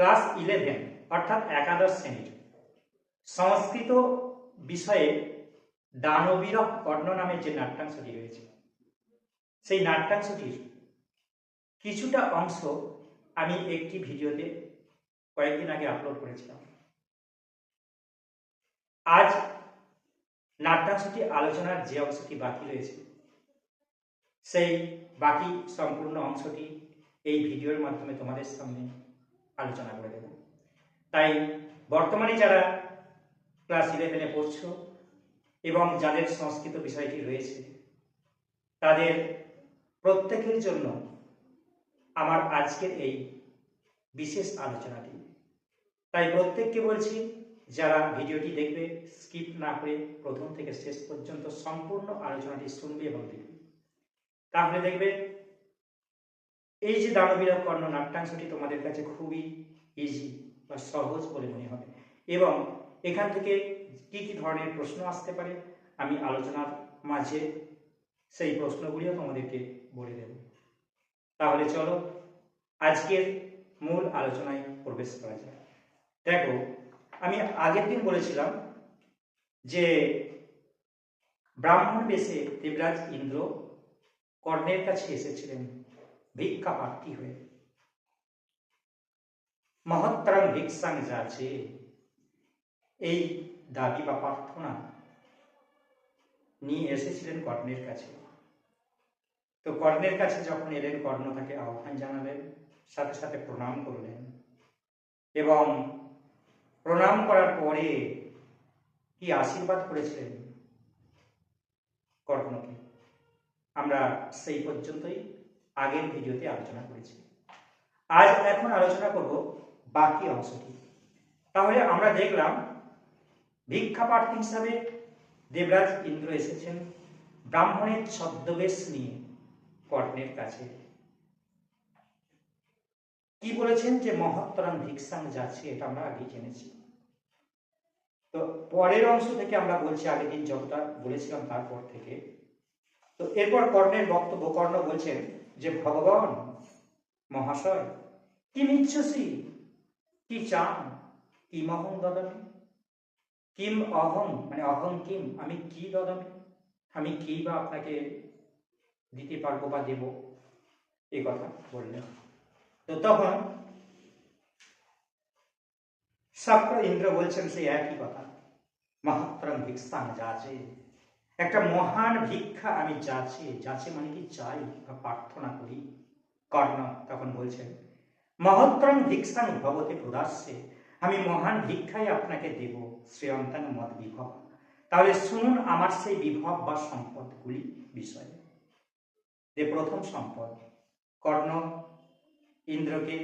Class eleven অর্থাৎ একাদশ শ্রেণির। সংস্কৃত বিষয়ে দানবীর কর্ণ নামের যে নাট্যাংশটি রয়েছে, সেই নাট্যাংশটির কিছুটা অংশ আমি একটি ভিডিওতে কয়েকদিন আগে আপলোড করেছিলাম। আজ নাট্যাংশটি আলোচনার যে অংশটি বাকি রয়েছে, সেই বাকি সম্পূর্ণ অংশটি এই ভিডিওর মাধ্যমে তোমাদের সামনে আলোচনা করে দেব। তাই বর্তমানে যারা ক্লাস ইলেভেনে পড়ছ এবং যাদের সংস্কৃত বিষয়টি রয়েছে, তাদের প্রত্যেকের জন্য আমার আজকের এই বিশেষ আলোচনাটি। তাই প্রত্যেককে বলছি, যারা ভিডিওটি দেখবে, স্কিপ না করে প্রথম থেকে শেষ পর্যন্ত সম্পূর্ণ আলোচনাটি শুনবে এবং দেখবে। তাহলে দেখবে এই যে দানবীর কর্ণ নাট্যাংশটি তোমাদের কাছে খুবই ইজি বা সহজ বলে মনে হবে। এবং এখান থেকে কি কি ধরনের প্রশ্ন আসতে পারে, আমি আলোচনার মাঝে সেই প্রশ্নগুলিও তোমাদেরকে বলে দেব। তাহলে চলো, আজকের মূল আলোচনায় প্রবেশ করা যায় দেখো, আমি আগের দিন বলেছিলাম যে ব্রাহ্মণ বেশে দেবরাজ ইন্দ্র কর্ণের কাছে এসেছিলেন। ভিক্ষা প্রার্থী হয়ে। মহত্তরম ভিক্ষাং যাচ্ছে এই দাবি বা প্রার্থনা নিয়ে এসেছিলেন কর্ণের কাছে। তো কর্ণের কাছে যখন এলেন, কর্ণ তাকে আহ্বান জানালেন, সাথে সাথে প্রণাম করলেন এবং প্রণাম করার পরে কি আশীর্বাদ করেছিলেন কর্ণকে? আমরা সেই পর্যন্তই আগের ভিডিওতে আলোচনা করেছি। আজ এখন আলোচনা করব বাকি অংশটি। তাহলে আমরা দেখলাম ভিক্ষা প্রার্থী হিসাবে দেবরাজ ইন্দ্র এসেছেন ব্রাহ্মণের ছদ্মবেশ নিয়ে কর্ণের কাছে। কি বলেছেন যে মহত্তরাম ভিক্ষাং যাচ্ছে এটা আমরা আগেই জেনেছি। তো পরের অংশ থেকে আমরা বলছি, আগের দিন যতটা বলেছিলাম তারপর থেকে। তো এরপর কর্ণের বক্তব্য, কর্ণ বলছেন যে ভগবান, মহাশয়, কি ইচ্ছসি কি চান কিম অহং দদামি? কিম অহং মানে অহং কিম, আমি কি দদামি? আমি কি বা আপনাকে দিতে পারব বা দেব? এই কথা বললেন তো তখন সাপ্র ইন্দ্র বলছেন সেই একই কথা। মহাত্তরম ভিক্ষাং যাচে। একটা মহান ভিক্ষা আমি যাচ্ছে যাচ্ছে মানে কি চাই বা প্রার্থনা করি। কর্ণ তখন বলছেন মহত্তরম ভিক্ষাং ভবতে প্রদাস্যে আমি মহান ভিক্ষাই আপনাকে দেব, শ্রেয়ন্তাং মত বিভব। তাহলে শুনুন আমার সেই বিভব বা সম্পদগুলি বিষয়ে। যে প্রথম সম্পদ, কর্ণ ইন্দ্রকে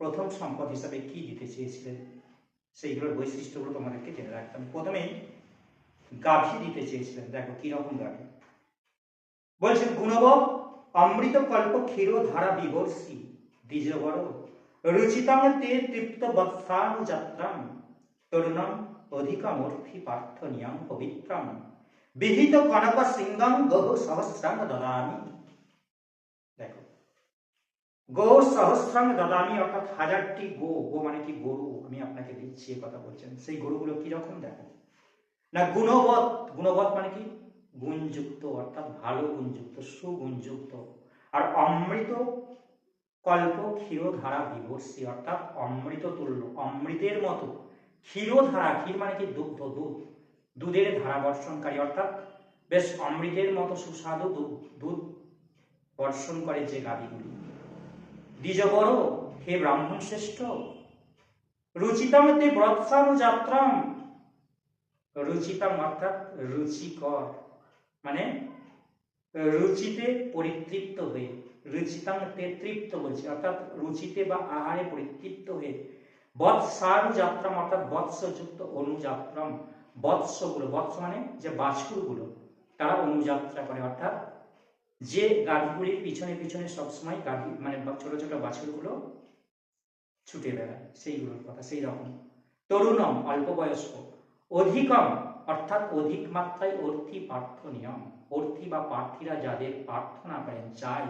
প্রথম সম্পদ হিসাবে কি দিতে চেয়েছিলেন? সেইগুলোর বৈশিষ্ট্যগুলো তোমাদেরকে জেনে রাখতাম প্রথমেই গাভী দিতে চেয়েছিলেন। দেখো কীরকম গাভী। বলছেন গুণব অমৃত কল্প ক্ষীর ধারা বিবর্ষী, দ্বিজবর। রুচিতম তে তৃপ্ত বৎসানুযাত্রাম তরুণম অধিকমূর্তি পার্থনিয়ম পবিত্রম। বিহিত কনক সিংহম গহ সহস্রাম দদামি। দেখো গো সহস্রাম দদামি অর্থাৎ হাজারটি গো গো মানে কি গরু। আমি আপনাকে দিচ্ছি কথা বলছেন। সেই গরুগুলো কীরকম দেখো? না গুণবৎ গুণবৎ মানে কি? গুণযুক্ত, অর্থাৎ ভালো গুণযুক্ত, সুগুণযুক্ত। আর অমৃত কল্প ক্ষীরধারা বিভর্ষী অর্থাৎ অমৃত তুল্য, অমৃতের মতো। ক্ষীরধারা, ক্ষীর মানে কি? দুগ্ধ, দুধ। দুধের ধারা বর্ষণকারী, অর্থাৎ বেশ অমৃতের মতো সুস্বাদু দুধ বর্ষণ করে যে গাভীগুলি। দ্বিজবর হে ব্রাহ্মণ শ্রেষ্ঠ রুচিতম তে ব্রৎসানুযাত্রাম রুচিতম অর্থাৎ রুচিকর। মানে রুচিতে পরিতৃপ্ত হয়ে, রুচিতম তে তৃপ্ত বলছে, অর্থাৎ রুচিতে বা আহারে পরিতৃপ্ত হয়ে। বৎসারু যাত্রাম অর্থাৎ বৎসযুক্ত অনুযাত্রাম, বৎসগুলো, বৎস মানে যে বাছুরগুলো তারা অনুযাত্রা করে। অর্থাৎ যে গাভীগুলির পিছনে পিছনে সবসময় গাভী মানে ছোট ছোট বাছুরগুলো ছুটে বেড়ায়, সেইগুলোর কথা সেই রকম তরুণম, অল্প বয়স্ক। অধিকম, অর্থাৎ অধিক মাত্রায় অর্থী প্রার্থনীয়ম অর্থী বা প্রার্থীরা যাদের প্রার্থনা করেন চাই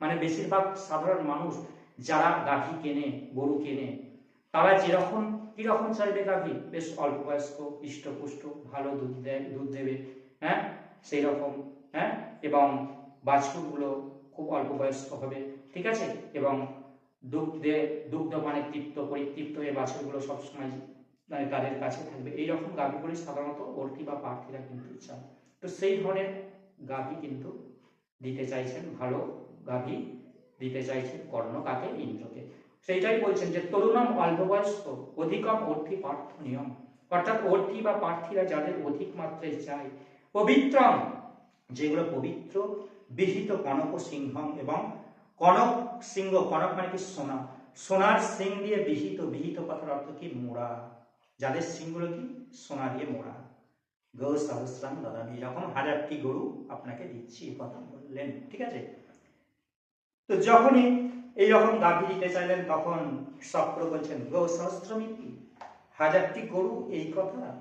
মানে বেশিরভাগ সাধারণ মানুষ যারা গাভী কেনে, গরু কেনে, তারা যেরকম, কীরকম চাইবে গাভী? বেশ অল্প বয়স্ক হৃষ্টপুষ্ট ভালো দুধ দেয়, দুধ দেবে হ্যাঁ? সেই রকম হ্যাঁ? এবং বাছুরগুলো খুব অল্প বয়স্ক হবে, ঠিক আছে? এবং দুগ্ধে, দুগ্ধ মানে তৃপ্ত, পরিতৃপ্ত হয়ে বাছুরগুলো সবসময় তাদের কাছে থাকবে। এইরকম গাভীগুলি সাধারণত অর্থী বা প্রার্থীরা কিন্তু চায়। তো সেই ধরনের গাভী কিন্তু দিতে চাইছেন, ভালো গাভী দিতে চাইছেন কর্ণ কাকে ইন্দ্রকে। সেইটাই বলছেন যে, তরুণম অল্প বয়স্ক অধিকম অর্থী নিয়ম অর্থাৎ অর্থী বা প্রার্থীরা যাদের অধিক মাত্রায় চায়, পবিত্রম, যেগুলো পবিত্র, বিহিত কনক সিংহম এবং কনক সিংহ, কনক মানে কি সোনা। সোনার সিং দিয়ে বিহিত বিহিত কথার অর্থ কি? মোড়া। যাদের সিংগুলো কি? সোনা দিয়ে মোড়া। গৌ সহস্রাম দাদামি এরকম হাজারটি গরু আপনাকে দিচ্ছি কথা বললেন, ঠিক আছে? তো যখনই এই রকম গাভী দিতে চাইলেন, তখন সক্র বলছেন, গৌ সহস্রমিতি হাজারটি গরু, এই কথা?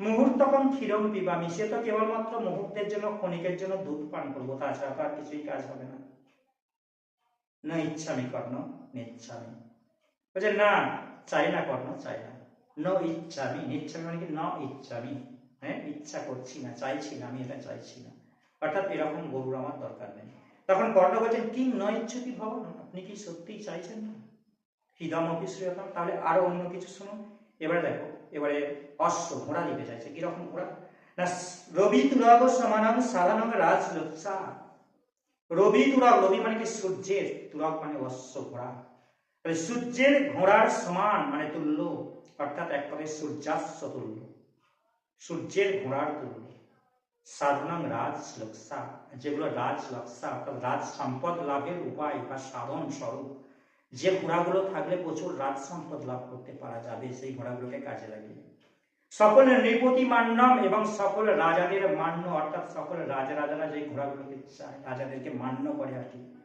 মুহূর্তকম ক্ষীরম পিবামি সে তো কেবলমাত্র মুহূর্তের জন্য, ক্ষণিকের জন্য দুধ পান করব, তাছাড়া তো আর কিছুই কাজ হবে না। না, ইচ্ছামি কর্ণ, নিচ্ছামি। বলছে, না, চাই না কর্ণ, চাই না। ন ইচ্ছামি নিচ্ছামি মানে কি ন ইচ্ছামি হ্যাঁ? ইচ্ছা করছি না, চাইছি না, আমি এটা চাইছি না। অর্থাৎ এরকম গরুর আমার দরকার নেই। তখন কর্ণ বলছেন, কি ন ইচ্ছুতি ভবন আপনি কি সত্যিই চাইছেন না? হৃদম অফিসরীয়তম তাহলে আরও অন্য কিছু শুনুন। এবারে দেখো, এবারে অশ্ব ঘোড়া দিতে চাইছে কীরকম ঘোড়া? না রবি তুরাগ সমানং সাধারণ রাজ লোৎসা রবি তুরাগ রবি মানে কি সূর্যের, তুরাগ মানে অশ্ব ঘোড়া। সূর্যের ঘোড়ার সমান মানে তুল্য। অর্থাৎ এক কথায় সূর্যাস্ত তুল্য সূর্যের ঘোড়ার তুল্য। সাধনং রাজ লক্সা যেগুলো রাজ লক্সা অর্থাৎ রাজ সম্পদ লাভের উপায় বা সাধন স্বরূপ। যে ঘোড়াগুলো থাকলে প্রচুর রাজ সম্পদ লাভ করতে পারা যাবে, সেই ঘোড়াগুলোকে কাজে লাগিয়ে। সকল নৃপতি মান্যম এবং সকল রাজাদের মান্য, অর্থাৎ সকল রাজা রাজারা যে ঘোড়াগুলোকে চায়, রাজাদেরকে মান্য করে আর কি।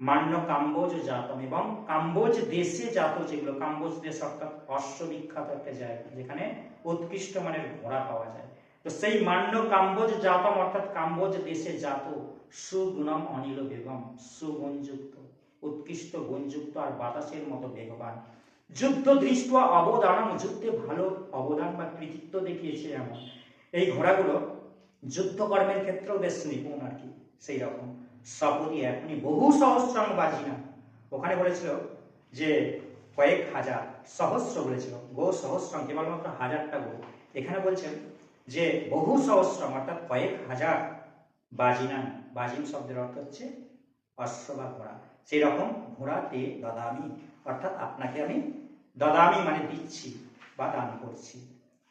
মান্য কাম্বোজ জাতম এবং কাম্বোজ দেশে জাত যেগুলো, কাম্বোজ দেশ অর্থাৎ অশ্ববিখ্যাত একটা জায়গা যেখানে উৎকৃষ্ট মানের ঘোড়া পাওয়া যায়। তো সেই মান্য কাম্বোজ জাতম অর্থাৎ কাম্বোজ দেশে জাত সুগুণম অনিল বেগম সুগুণযুক্ত উৎকৃষ্ট গুণযুক্ত আর বাতাসের মতো বেগবান। যুদ্ধ দৃষ্ট অবদানম, যুদ্ধে ভালো অবদান বা কৃতিত্ব দেখিয়েছে এমন। এই ঘোড়াগুলো যুদ্ধকর্মের ক্ষেত্রেও বেশ নিপুণ আর কি সেই রকম সপতি এখনই বহু সহস্রাম বাজি না ওখানে বলেছিল যে কয়েক হাজার সহস্র বলেছিল, গো সহস্রম কেবলমাত্র হাজারটা গো। এখানে বলছেন যে বহু সহস্রম অর্থাৎ কয়েক হাজার বাজিনা, বাজিন শব্দের অর্থ হচ্ছে অশ্ব বা ঘোড়া। সেই রকম ঘোড়া দে দদামি, অর্থাৎ আপনাকে আমি দদামি মানে দিচ্ছি বা দান করছি।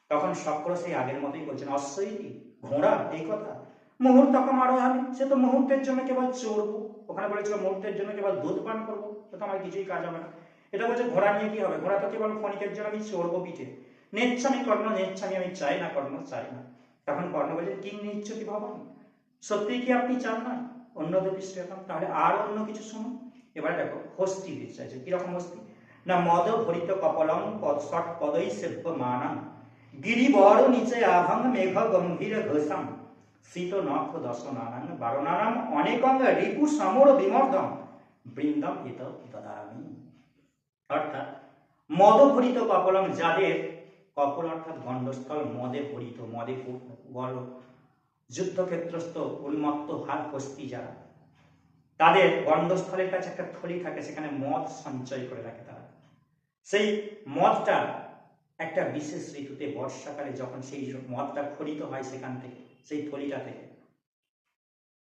তখন শক্র সেই আগের মতোই বলছেন অশ্বইতি ঘোড়া, এই কথা? মুহূর্তকম আরও আমি, সে তো মুহূর্তের জন্য কেবল চড়বো ওখানে বলেছিল মুহূর্তের জন্য কেবল দুধ পান করব, তো আমার কিছুই কাজ হবে না। এটা বলছে, ঘোড়া নিয়ে কি হবে? ঘোড়া তো কেবল ক্ষণিকের জন্য আমি চড়বো পিঠে। নেচ্ছামি কর্ণ, নেচ্ছামি, আমি চাই না কর্ণ, চাই না। তখন কর্ণ বলছে, কি নিচ্ছতি ভবন সত্যি কি আপনি চান না? অন্য দুটি শ্রেয়তম তাহলে আর অন্য কিছু শুনুন এবারে দেখো, হস্তি দিতে চাইছে। কীরকম হস্তি? না মদ ভরিত কপলং ষট পদই সেব্য মানম গিরিবর নিচে আভং মেঘ গম্ভীর ঘোষম শীত নখ দশ নানাং বারো নানাম অনেকং রিপু, সমর বিমর্দম বৃন্দম হিত দদামি অর্থাৎ মদভরিত কপলম যাদের, কপল অর্থাৎ গণ্ডস্থল, মদে ভরিত, মদে বড় যুদ্ধক্ষেত্রস্থ, উন্মত্ত হাত হস্তি যারা, তাদের গণ্ডস্থলের কাছে একটা থলি থাকে, সেখানে মদ সঞ্চয় করে রাখে তারা। সেই মদটা একটা বিশেষ ঋতুতে বর্ষাকালে যখন সেই মদটা খরিত হয় সেখান থেকে সেই থলিটা থেকে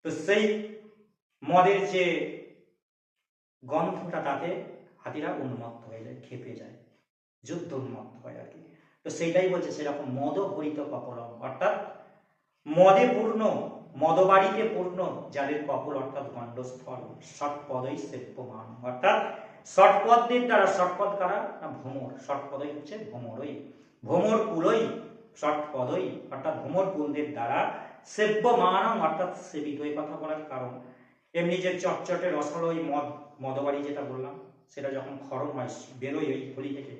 তো সেই মদের যে গন্ধটা তাতে হাতিরা উন্মত্ত হয়ে যায়, খেপে যায়, যুদ্ধ উন্মত্ত হয় আর কি। তো সেইটাই বলছে, সেরকম মদ ভরিত কপলম। অর্থাৎ মদে পূর্ণ, মদবাড়িতে পূর্ণ, যাদের কপল অর্থাৎ গণ্ডস্থল, ষটপদই সেব্যমান অর্থাৎ ষটপদদের দ্বারা, ষটপদ কারা? না, ভ্রমর। ষটপদই হচ্ছে ভ্রমরই। ভ্রমর কুলই ষটপদই অর্থাৎ ভ্রমর কুলদের দ্বারা সেব্যমানম অর্থাৎ সেবিত এই কথা বলার কারণ। এমনি যে চটচটে রসালো ওই মদ, মদবাড়ি যেটা বললাম, সেটা যখন খরম হয়, বেরোয় ওই থলি থেকে,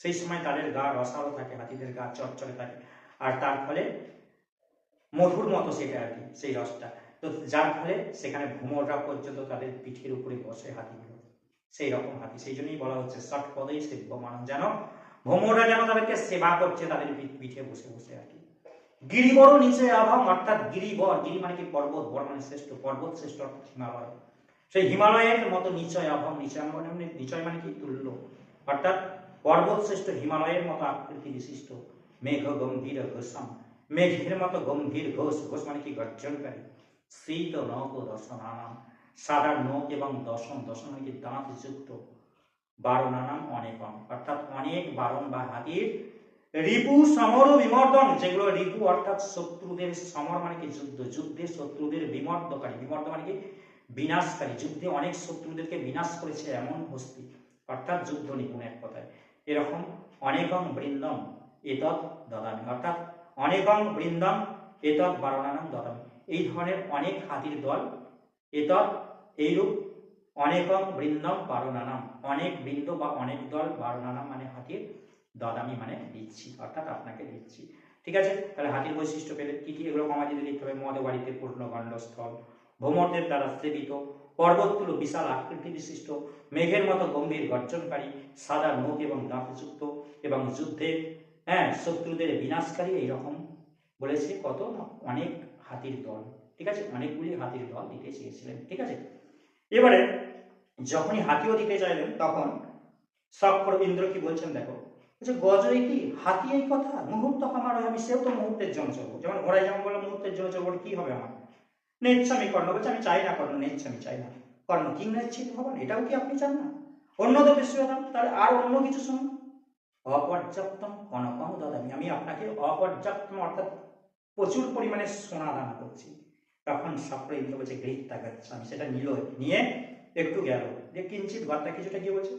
সেই সময় তাদের গা রসালো থাকে, হাতিদের গা চটচটে থাকে। আর তার ফলে মধুর মতো সেটা আর কি, সেই রসটা। তো যার ফলে সেখানে ভ্রমররা পর্যন্ত তাদের পিঠের উপরে বসে হাতিগুলো সেই রকম হাতি, সেই জন্যই বলা হচ্ছে ষট পদেই সেব্য মানব যেন ভ্রমরা যেন তাদেরকে সেবা করছে, তাদের পিঠে বসে বসে আর কি। গিরিবর নিচে আভাম, অর্থাৎ গিরিবর, গিরি মানে কি পর্বত বর মানে শ্রেষ্ঠ, পর্বত শ্রেষ্ঠ হিমালয়। সেই হিমালয়ের মতো নিচয় আভাম, নিচয় মানে নিচয় মানে কি? তুল্য। অর্থাৎ পর্বত শ্রেষ্ঠ, হিমালয়ের মতো আকৃতি বিশিষ্ট। মেঘ গম্ভীর ঘোষম। মেঘের মতো গম্ভীর ঘোষ। ঘোষ মানে কি? গর্জনকারী। শীত নক দশনানাম সাদা নখ এবং দশম দশম মানে কি? দাঁত যুক্ত। বারণানাম অনেকম অর্থাৎ অনেক বারণ বা হাতির রিপু, সমর বিমর্দন, যেগুলো রিপু অর্থাৎ শত্রুদের সমর মানে কি? যুদ্ধ। যুদ্ধে শত্রুদের বিমর্দকারী। বিমর্দ মানে কি? বিনাশকারী। যুদ্ধে অনেক শত্রুদেরকে বিনাশ করেছে এমন হস্তি। অর্থাৎ যুদ্ধ নিপুণ এক কথায়। এরকম অনেকং বৃন্দম, এতৎ দদামি। অর্থাৎ অনেকং বৃন্দম, এতৎ বারণানাম দদামি। এই ধরনের অনেক হাতির দল এতৎ এইরূপ অনেকং বৃন্দম বারণানাম। অনেক বৃন্দ বা অনেক দল বারণানাম মানে হাতির দল আমি মানে দিচ্ছি, অর্থাৎ আপনাকে দিচ্ছি। ঠিক আছে? তাহলে হাতির বৈশিষ্ট্য পেলে কি কি? এগুলো কমা দিতে লিখতে হবে। মদ বাড়িতে পূর্ণ গণ্ডস্থল ভ্রমরদের দ্বারা সেবিত পর্বতগুলো বিশাল আকৃতি বিশিষ্ট, মেঘের মতো গম্ভীর গর্জনকারী, সাদা নখ এবং দাঁতযুক্ত এবং যুদ্ধে হ্যাঁ শত্রুদের বিনাশকারী এইরকম বলেছে কত অনেক হাতির দল। ঠিক আছে? অনেকগুলি হাতির দল দিতে চেয়েছিলেন। ঠিক আছে? এবারে যখনই হাতিও দিতে চাইলেন তখন শক্র ইন্দ্র কি বলছেন দেখো? বলছে, গজই কি? হাতি এই কথা? মুহূর্ত আমার আমি, সেও তো মুহূর্তের জন্য চলবো যেমন ঘোড়ায় যেমন বললাম মুহূর্তের জন্য চলবো কি হবে আমার? নেচ্ছামি কর্ণ। বলছে, আমি চাই না কর্ণ, নেচ্ছামি চাই না। কর্ণ, কি নেচ্ছিত হবেন এটাও কি আপনি চান না? অন্য তো বিশ্বদাম তাহলে আর অন্য কিছু শুনুন। অপর্যাপ্তম কনকম দাদামি। আমি আপনাকে অপর্যাপ্তম, অর্থাৎ প্রচুর পরিমাণে সোনা দান করছি। তখন সকলে ইন্দ্র বলছে গৃহীতা গাচ্ছে আমি সেটা নিল, নিয়ে একটু গেল। যে কিঞ্চিত বার্তা কিছুটা কি বলছে,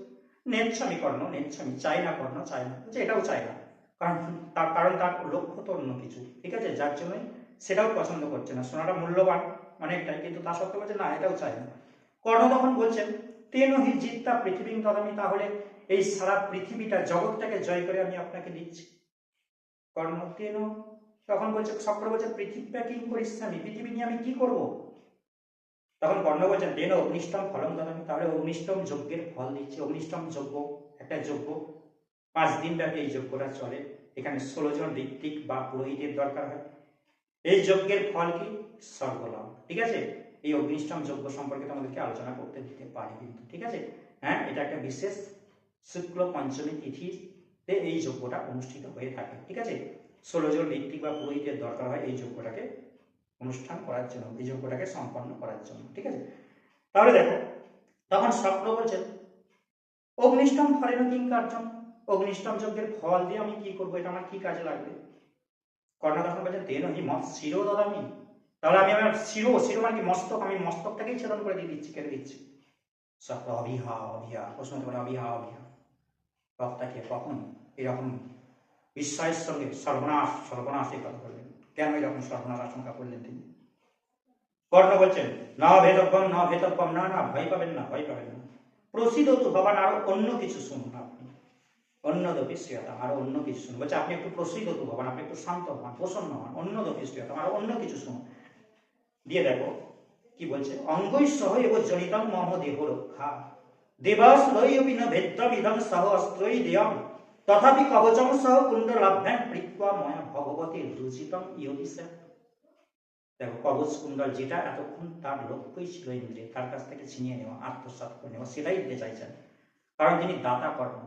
নেচ্ছামি কর্ণ নেচ্ছামি, চাই না কর্ণ চাই না। বলছে, এটাও চাই না, কারণ তার কারণ তার লক্ষ্য তো অন্য কিছু, ঠিক আছে? যার জন্যই সেটাও পছন্দ করছে না। সোনাটা মূল্যবান অনেকটাই, কিন্তু তা সত্ত্বেও বলছে, না, এটাও চাই না। কর্ণ তখন বলছেন তেন হি জিত্তা পৃথিবী তদামি, তাহলে এই সারা পৃথিবীটা, জগৎটাকে জয় করে আমি আপনাকে দিচ্ছি। কর্ণ, তেন তখন বলছে সক্র বলছে, পৃথিবীটা কি করিস আমি? পৃথিবী নিয়ে আমি কি করব? তখন কর্ণ বলছেন তেন অগ্নিষ্টম ফলম দাদামি তাহলে অগ্নিষ্টম যজ্ঞের ফল দিচ্ছে। অগ্নিষ্টম যজ্ঞ, একটা যজ্ঞ। পাঁচ দিন ব্যাপী এই যজ্ঞটা চলে। এখানে ষোলো জন ঋত্বিক বা পুরোহিতের দরকার হয়। এই যজ্ঞের ফল কি? স্বর্গলাভ ঠিক আছে? এই অগ্নিষ্টম যজ্ঞ সম্পর্কে তোমাদেরকে আলোচনা করতে দিতে পারি কিন্তু, ঠিক আছে? হ্যাঁ এটা একটা বিশেষ শুক্ল পঞ্চমী তিথিতে এই যজ্ঞটা অনুষ্ঠিত হয়ে থাকে। ঠিক আছে? ষোলো জন ঋত্বিক বা পুরোহিতের দরকার হয় এই যজ্ঞটাকে অনুষ্ঠান করার জন্য, এই যজ্ঞটাকে সম্পন্ন করার জন্য, ঠিক আছে? তাহলে দেখো, তখন স্বপ্ন বলছেন অগ্নিষ্টম ফলেন কিং কার্যম অগ্নিষ্টম যজ্ঞের ফল দিয়ে আমি কি করব? এটা আমার কি কাজে লাগবে? কর্ণ তখন বলছেন তেন হি মত শিরো দাদামি। তাহলে আমি আমার শিরো শিরো মানে কি? মস্তক, আমি মস্তকটাকেই ছেদন করে দিয়ে দিচ্ছি, কেটে দিচ্ছি। সত্য অভিহা অভিহা প্রশ্ন পারে অভিহা অভিহা বক্তাকে কখন? এরকম বিস্ময়ের সঙ্গে সর্বনাশ সর্বনাশ এই কথা বললেন। কেন এরকম সর্বনাশ আশঙ্কা করলেন তিনি? কর্ণ বলছেন, না ভেদব্যম না ভেদব্যম না না, ভয় পাবেন না, ভয় পাবেন না। প্রসিদ্ধ তো ভবান আরও অন্য কিছু শুনুন আপনি। অন্য দপিশ্রিয়তা আরও অন্য কিছু শুনুন। বলছে, আপনি একটু প্রসিদ্ধ তো ভবান আপনি একটু শান্ত হন প্রসন্ন হন, অন্য দপিশ্রিয়তা আরও অন্য কিছু শুনুন। দিয়ে দেখো, কি বলছে অঙ্গই সহ এব জনিতম মম দেহ রক্ষা। দেবাস লয়পি ন ভেদ্যবিধম সহ অস্ত্রই দেয়ম তথাপি কবচম সহ কুণ্ডলাভ্যাং প্রীত্বা ময়া ভগবতী রুচিতম ইয়দিসা দেখো, কবচ কুণ্ডল যেটা, এতক্ষণ তার লক্ষ্যই ছিল ইন্দ্রে তার কাছ থেকে ছিনিয়ে নেওয়া, আত্মসাৎ করে নেওয়া, সেটাই দিতে চাইছেন। কারণ তিনি দাতা কর্ম।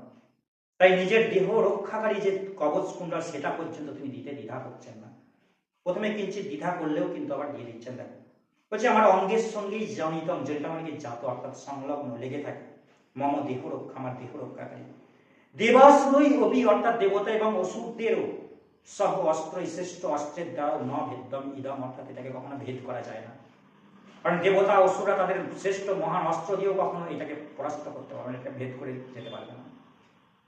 তাই নিজের দেহ রক্ষাকারী যে কবচ কুণ্ডল, সেটা পর্যন্ত তিনি দিতে দ্বিধা করছেন না। প্রথমে কিঞ্চিত দ্বিধা করলেও কিন্তু আবার দিয়ে দিচ্ছেন, দেখো। বলছে, আমার অঙ্গের সঙ্গেই জনিতম, যেটা কি জাত, অর্থাৎ সংলগ্ন লেগে থাকে। মম দেহ রক্ষা, আমার দেহ রক্ষাকারী। দেবাশ্রয়ী অভি, অর্থাৎ দেবতা এবং অসুরদেরও সহ অস্ত্র শ্রেষ্ঠ অস্ত্রের দ্বারাও ন ভেদম ইদম, অর্থাৎ এটাকে কখনো ভেদ করা যায় না। কারণ দেবতা, অসুররা তাদের শ্রেষ্ঠ মহান অস্ত্র দিয়েও কখনো এটাকে পরাস্ত করতে পারবে না এটা ভেদ করে যেতে পারবে না।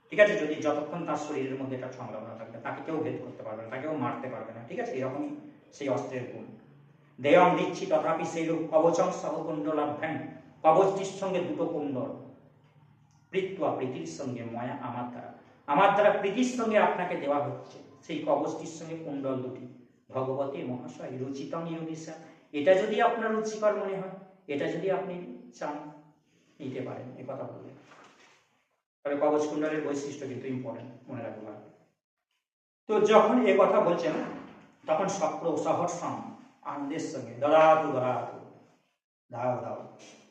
ঠিক আছে, যদি যতক্ষণ তার শরীরের মধ্যে এটা সংলগ্ন থাকবে তাকে কেউ ভেদ করতে পারবে না, তাকেও মারতে পারবে না, ঠিক আছে, এরকমই সেই অস্ত্রের গুণ। দেয়ম দিচ্ছি তথাপি সেই রূপ কবচম সহ কুণ্ডলাভ্যাং কবচটির সঙ্গে দুটো কুণ্ডল। প্রীত্বা প্রীতির সঙ্গে ময়া আমার দ্বারা। আমার দ্বারা প্রীতির সঙ্গে আপনাকে দেওয়া হচ্ছে। সেই কবচটির সঙ্গে কুণ্ডল দুটি। ভগবতী মহাশয় রুচিতম ইউনিসা এটা যদি আপনার রুচিকর মনে হয়, এটা যদি আপনি চান, নিতে পারেন, এ কথা বললেন। তবে কবচ কুণ্ডলের বৈশিষ্ট্য কিন্তু ইম্পর্টেন্ট মনে রাখতে পারবে তো যখন এ কথা বলছেন, তখন সক্র সহর্ষণ আনন্দের সঙ্গে দদাতু দদাতু দাও দাও।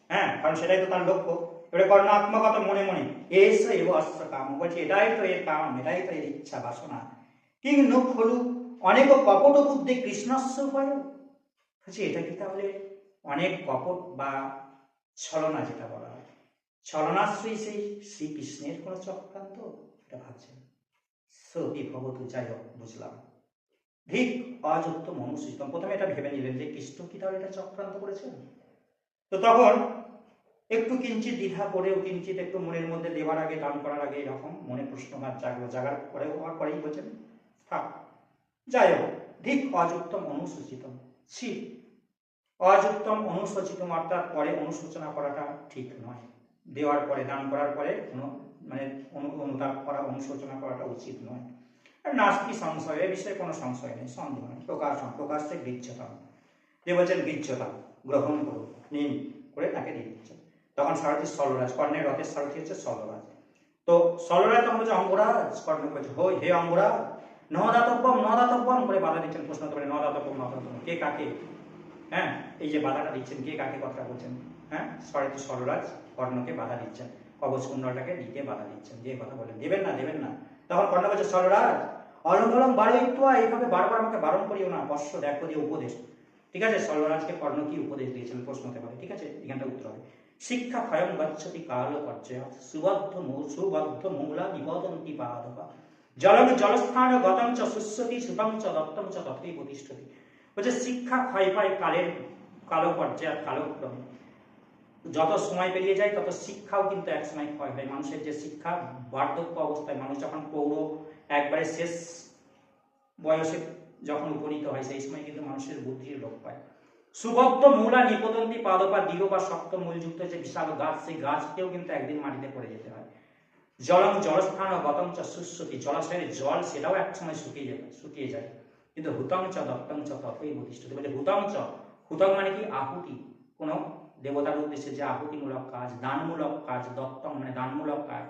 হ্যাঁ কারণ সেটাই তো তার লক্ষ্য। এবারে কর্ণাত্মকতা মনে মনে, এস এব অস্ত্র কাম। বলছে, এটাই তো এর কাম, এটাই তো এর ইচ্ছা, বাসনা। কিং নো খলু অনেক কপট বুদ্ধি কৃষ্ণস্য উপায় বলছে, এটা কি তাহলে অনেক কপট বা ছলনা যেটা বলা হয়? ছলনাশ্রয়ী সেই শ্রীকৃষ্ণের কোনো চক্রান্ত, এটা ভাবছেন। সবই ভগবত যাই হোক, বুঝলাম। ঠিক অযুক্ত মনুষ্যতম প্রথমে এটা ভেবে নিলেন যে কৃষ্ণ কি তাহলে এটা চক্রান্ত করেছেন? তো তখন একটু কিঞ্চিত দ্বিধা করেও কিঞ্চিত একটু মনের মধ্যে দেওয়ার আগে, দান করার আগে এরকম মনে প্রশ্ন প্রশ্নবাদ জাগলো জাগার পরে হওয়ার পরেই বলছেন থাক, যাই হোক, ঠিক অযুক্তম অনুসূচিতম ছি, অযুক্তম অনুসূচিতম অর্থাৎ পরে অনুশোচনা করাটা ঠিক নয়। দেওয়ার পরে, দান করার পরে কোনো মানে অনু অনুতাপ করা, অনুশোচনা করাটা উচিত নয়। আর নাস্তি সংশয়, এ বিষয়ে কোনো সংশয় নেই, সন্দেহ নেই। প্রকাশ প্রকাশে গৃহ্যতাম যে বলছেন গৃহ্যতাম গ্রহণ করুন, নিন, করে তাকে দিয়ে দিচ্ছেন। তখন সারথী স্থলরাজ কর্ণের রথের সারথী হচ্ছে স্থলরাজ তো স্থলরাজ তখন বলছে অঙ্গরাজ কর্ণ বলছে হই হে অঙ্গরাজ নদাতব্যম নদাতব্যম করে বাধা দিচ্ছেন প্রশ্ন পারে নদাতব্যম নদাতব্যম কে কাকে? হ্যাঁ এই যে বাধাটা দিচ্ছেন, কে কাকে কথা বলছেন? হ্যাঁ সারথী স্থলরাজ কর্ণকে বাধা দিচ্ছেন কবচ কুণ্ডলটাকে দিতে বাধা দিচ্ছেন, যে কথা বলেন দেবেন না দেবেন না। তখন কর্ণ বলছে স্থলরাজ অলম অলম বারোইত্বা এইভাবে বারবার আমাকে বারণ করিও না, বর্ষ দেখো দিয়ে উপদেশ। ঠিক আছে স্থলরাজকে কর্ণ কি উপদেশ দিয়েছেন প্রশ্ন হতে পারে ঠিক আছে এখানটা উত্তর হবে। শিক্ষা ক্ষয়ং গচ্ছতি কাল পর্যায় সুবদ্ধ সুবদ্ধ মূলা নিবদন্তি পাদপা। জলম জলস্থান গতম চ সুস্বতি সুতম চ দত্তম চ তথৈ প্রতিষ্ঠতি। বলছে শিক্ষা ক্ষয় পায় কালের কালো পর্যায় কালক্রমে। যত সময় পেরিয়ে যায়, তত শিক্ষাও কিন্তু এক সময় ক্ষয় হয়। মানুষের যে শিক্ষা, বার্ধক্য অবস্থায় মানুষ যখন পৌর একবারে শেষ বয়সে যখন উপনীত হয়, সেই সময় কিন্তু মানুষের বুদ্ধির লোপ পায়। সুবদ্ধ মূলা, নিপতন্তি পাদপা দৃঢ় বা শক্ত মূলযুক্ত যে বিশাল গাছ, সেই গাছকেও কিন্তু একদিন মাটিতে পড়ে যেতে হয়। জলম জলস্থান ও গতম চ সুস্বতি জলাশয়ের জল সেটাও এক সময় শুকিয়ে যায় শুকিয়ে যায়। কিন্তু হুতং চ, দত্তং চ ততই প্রতিষ্ঠিত বলে হুতং চ, হুতং মানে কি? আহুতি। কোনো দেবতার উদ্দেশ্যে যে আহুতিমূলক কাজ, দানমূলক কাজ, দত্তং মানে দানমূলক কাজ,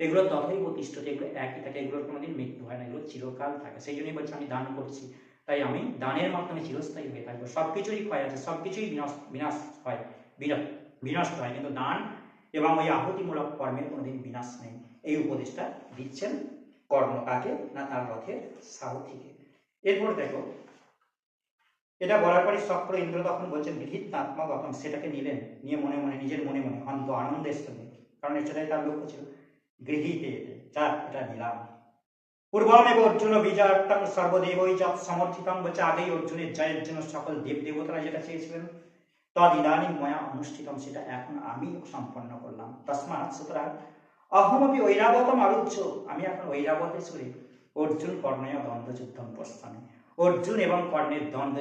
এগুলো তথই প্রতিষ্ঠিত এগুলো একই থাকে, এগুলোর কোনোদিন মৃত্যু হয় না, এগুলো চিরকাল থাকে। সেই জন্যই বলছে আমি দান করছি। তাই আমি দানের মাধ্যমে চিরস্থায়ী হয়ে থাকব। সব কিছুরই ক্ষয় আছে সব কিছুই বিনাশ বিনাশ হয় বিনা- বিনষ্ট হয়। কিন্তু দান এবং ওই আহুতিমূলক কর্মের কোনোদিন বিনাশ নেই। এই উপদেশটা দিচ্ছেন কর্ণ কাকে? না তার রথের সারথীকে এরপর দেখো, এটা বলার পরে চক্র ইন্দ্র তখন বলছেন বিহিত তখন সেটাকে নিলেন, নিয়ে মনে মনে, নিজের মনে মনে, অন্ত আনন্দের সঙ্গে কারণ সেটাই তার লক্ষ্য ছিল, গৃহীতে যা এটা নিলাম। পূর্বমেব অর্জুন বিজয়ার্থম সর্বদেবই যৎ সমর্থিতম বলছে আগেই অর্জুনের জয়ের জন্য সকল দেব দেবতারা যেটা চেয়েছিলেন। তদ ইদানিং ময়া অনুষ্ঠিতম সেটা এখন আমি সম্পন্ন করলাম। তসমাৎ সুতরাং অহমপি ঐরাবতম আরুহ্য আমি এখন ঐরাবতে চলে। অর্জুন কর্ণয় দ্বন্দ্ব যুদ্ধম প্রস্থানে। অর্জুন এবং কর্ণের দ্বন্দ্ব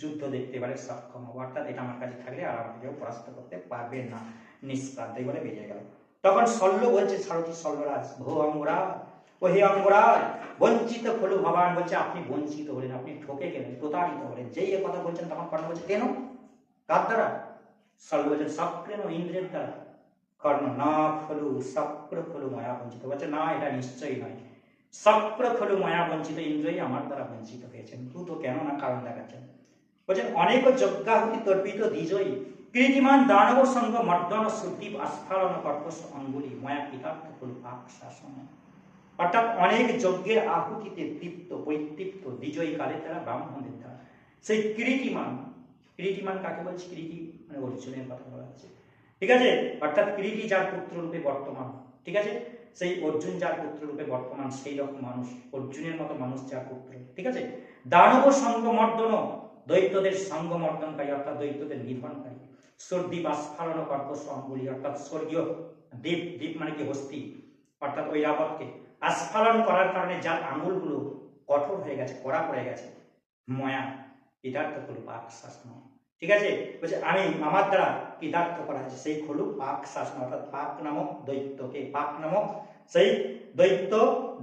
যুদ্ধ দেখতে পারে সক্ষম। হব অর্থাৎ এটা আমার কাছে থাকলে আর আমাকে কেউ পরাস্ত করতে পারবে না। এই বলে বেরিয়ে গেল। তখন শল্য বলছে সারথী শল্যরাজ? ভো অঙ্গরা ও হে অঙ্গরাজ বঞ্চিত হলো ভগবান বলছে, আপনি বঞ্চিত হলেন, আপনি ঠকে গেলেন, প্রতারিত হলেন। যেই কথা বলছেন, তখন কর্ণ বলছে, কেন? কার দ্বারা? শল্য বলছেন সক্রেন ইন্দ্রের দ্বারা। কর্ণ, না খলু, সক্র খলু মায়া বঞ্চিত। বলছে, না, এটা নিশ্চয়ই নয়। সক্র খলু মায়া বঞ্চিত, ইন্দ্রই আমার দ্বারা বঞ্চিত হয়েছেন। তু তো কেন না কারণ দেখাচ্ছেন? বলছেন, অনেক যজ্ঞাহুতি তর্পিত দ্বিজয়ী, কীর্তিমান দানব সঙ্গ মর্দন সুদীপ আস্ফালন কর্কশ অঙ্গুলি, মায়া পিতার্থ খলু পাক অর্থাৎ অনেক যজ্ঞের আহুতিতে তৃপ্ত, পরিতৃপ্ত বিজয়ী কালের দ্বারা ব্রাহ্মণদের দ্বারা। সেই কীর্তিমান কীর্তিমান কাকে বলছে কীর্তি মানে অর্জুনের কথা বলা হচ্ছে। ঠিক আছে? অর্থাৎ কীর্তি যার পুত্র রূপে বর্তমান। ঠিক আছে? সেই অর্জুন যার পুত্র রূপে বর্তমান, সেই রকম মানুষ, অর্জুনের মতো মানুষ যার পুত্র। ঠিক আছে? দানব সঙ্গমর্দন, দৈত্যদের সঙ্গমর্দনকারী, অর্থাৎ দৈত্যদের নিধনকারী সর্দীপ আস্ফালন কর্কশ অঙ্গুলি, অর্থাৎ স্বর্গীয় দ্বীপ দ্বীপ মানে কি? হস্তি। অর্থাৎ ঐরাবতকে। আস্ফালন করার কারণে যার আঙুলগুলো কঠোর হয়ে গেছে, কড়া পড়ে গেছে, ময়া পিতার্থ খলু পাক শাসন ঠিক আছে? বলছে, আমি, আমার দ্বারা পিতার্থ করা হয়েছে, সেই খলু পাক শাসন অর্থাৎ পাক নামক দৈত্যকে, পাক নামক সেই দৈত্য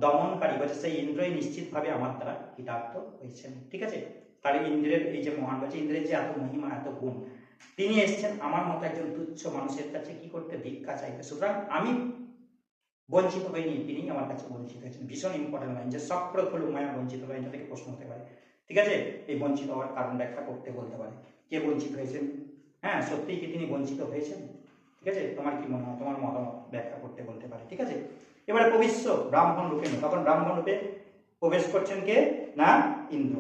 দমনকারী, বলছে, সেই ইন্দ্রই নিশ্চিতভাবে আমার দ্বারা কৃতার্থ হয়েছেন। ঠিক আছে? তাহলে ইন্দ্রের এই যে মহান, বলছে, ইন্দ্রের যে এত মহিমা, এত গুণ, তিনি এসেছেন আমার মতো একজন তুচ্ছ মানুষের কাছে কি করতে ভিক্ষা চাইতে সুতরাং আমি বঞ্চিত হইনি তিনি আমার কাছে বঞ্চিত হয়েছেন। ভীষণ ইম্পর্টেন্ট লাইন যে চক্র খোলু মায়া বঞ্চিত লাইনটা থেকে প্রশ্ন হতে পারে। ঠিক আছে? এই বঞ্চিত হওয়ার কারণ ব্যাখ্যা করতে বলতে পারে। কে বঞ্চিত হয়েছেন? হ্যাঁ সত্যিই কি তিনি বঞ্চিত হয়েছেন? ঠিক আছে? তোমার কি মনে হয়? তোমার মতামত ব্যাখ্যা করতে বলতে পারে। ঠিক আছে? এবারে পবিশ্ব ব্রাহ্মণ রূপে তখন ব্রাহ্মণ রূপে প্রবেশ করছেন কে? না? ইন্দ্র।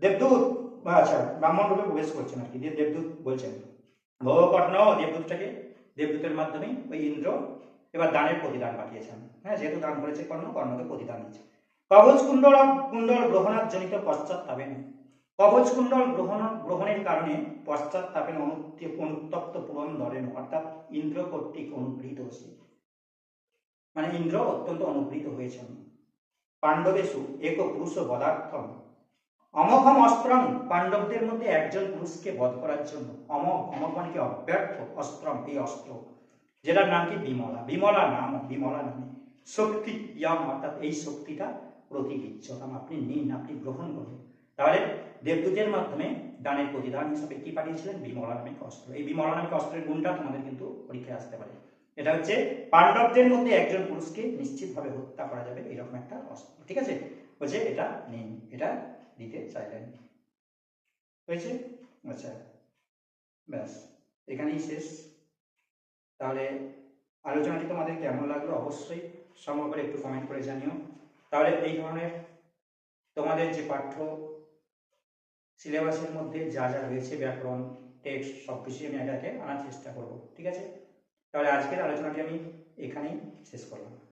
দেবদূত আচ্ছা ব্রাহ্মণ রূপে প্রবেশ করছেন আর কি। দেবদূত বলছেন ভবকর্ণ দেবদূতটাকে দেবদূতের মাধ্যমে ওই ইন্দ্র এবার দানের প্রতিদান পাঠিয়েছেন। হ্যাঁ যেহেতু দান করেছে কর্ণ, কর্ণকে প্রতিদান দিচ্ছে কবচ কুণ্ডল কুণ্ডল গ্রহণার জনিত পশ্চাৎতাপেন কবচ কুণ্ডল গ্রহণ, গ্রহণের কারণে পশ্চাৎতাপেন অনুত্তি- অনুত্তপ্ত পূরণ ধরেন, অর্থাৎ ইন্দ্র কর্তৃক অনুগৃহীত হচ্ছে মানে ইন্দ্র অত্যন্ত অনুগৃহীত হয়েছেন। পাণ্ডবেশু এক পুরুষ বদার্থম। অমোঘম অস্ত্রম, পাণ্ডবদের মধ্যে একজন পুরুষকে বধ করার জন্য। অমোঘ অমোঘ মানে কি অব্যর্থ, অস্ত্রম, এই অস্ত্র। যেটার নাম কি? বিমলা। বিমলা নাম, বিমলা নামে। শক্তি, ইয়াম, অর্থাৎ এই শক্তিটা প্রতিবিচ্ছতাম আপনি নিন, আপনি গ্রহণ করুন। তাহলে দেবদূতের মাধ্যমে দানের প্রতিদান হিসাবে কি পাঠিয়েছিলেন? বিমলা নামে অস্ত্র। এই বিমলা নামে অস্ত্রের গুণটা তোমাদের কিন্তু পরীক্ষায় আসতে পারে। এটা হচ্ছে পাণ্ডবদের মধ্যে একজন পুরুষকে নিশ্চিতভাবে হত্যা করা যাবে এরকম একটা অস্ত্র। ঠিক আছে? বলছে, এটা নিন, এটা দিতে চাইলেন হয়েছে? আচ্ছা ব্যাস। এখানেই শেষ। তাহলে আলোচনাটি তোমাদের কেমন লাগল? অবশ্যই সম্ভব করে একটু কমেন্ট করে জানিও। তাহলে এই ধরনের তোমাদের যে পাঠ্য সিলেবাসের মধ্যে যা যা রয়েছে, ব্যাকরণ টেক্সট সব কিছুই আমি একে আনার চেষ্টা করব। ঠিক আছে? তাহলে আজকের আলোচনাটি আমি এখানেই শেষ করলাম।